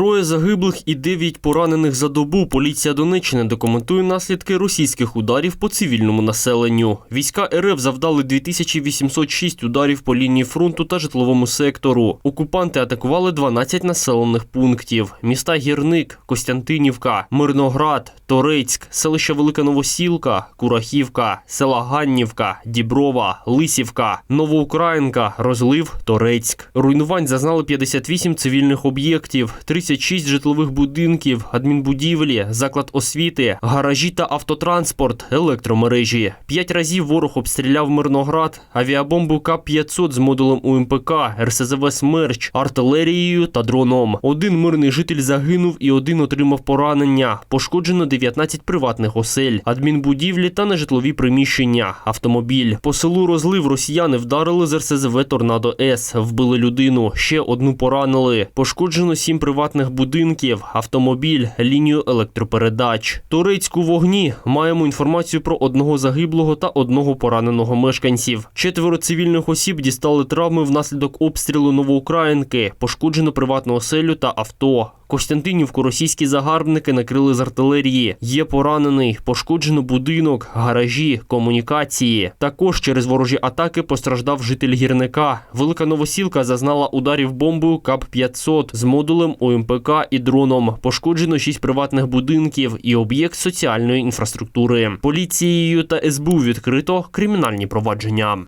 Троє загиблих і дев'ять поранених за добу. Поліція Донеччини документує наслідки російських ударів по цивільному населенню. Війська РФ завдали 2806 ударів по лінії фронту та житловому сектору. Окупанти атакували 12 населених пунктів: міста Гірник, Костянтинівка, Мирноград, Торецьк, селища Велика Новосілка, Курахівка, села Ганнівка, Діброва, Лисівка, Новоукраїнка, Розлив, Торецьк. Руйнувань зазнали 58 цивільних об'єктів, 36 житлових будинків, адмінбудівлі, заклад освіти, гаражі та автотранспорт, електромережі. П'ять разів ворог обстріляв Мирноград, авіабомбу К-500 з модулем УМПК, РСЗВ «Смерч», артилерією та дроном. Один мирний житель загинув і один отримав поранення. Пошкоджено 19 приватних осель, адмінбудівлі та нежитлові приміщення, автомобіль. По селу Розлив росіяни вдарили з РСЗВ Торнадо С, вбили людину, ще одну поранили. Пошкоджено сім приватних будинків, автомобіль, лінію електропередач. Турецьк у вогні. Маємо інформацію про одного загиблого та одного пораненого мешканців. Четверо цивільних осіб дістали травми внаслідок обстрілу Новоукраїнки. Пошкоджено приватну оселю та авто. Костянтинівку російські загарбники накрили з артилерії. Є поранений, пошкоджено будинок, гаражі, комунікації. Також через ворожі атаки постраждав житель гірника. Велика новосілка зазнала ударів бомбою КАП-500 з модулем ОМПК і дроном. Пошкоджено шість приватних будинків і об'єкт соціальної інфраструктури. Поліцією та СБУ відкрито кримінальні провадження.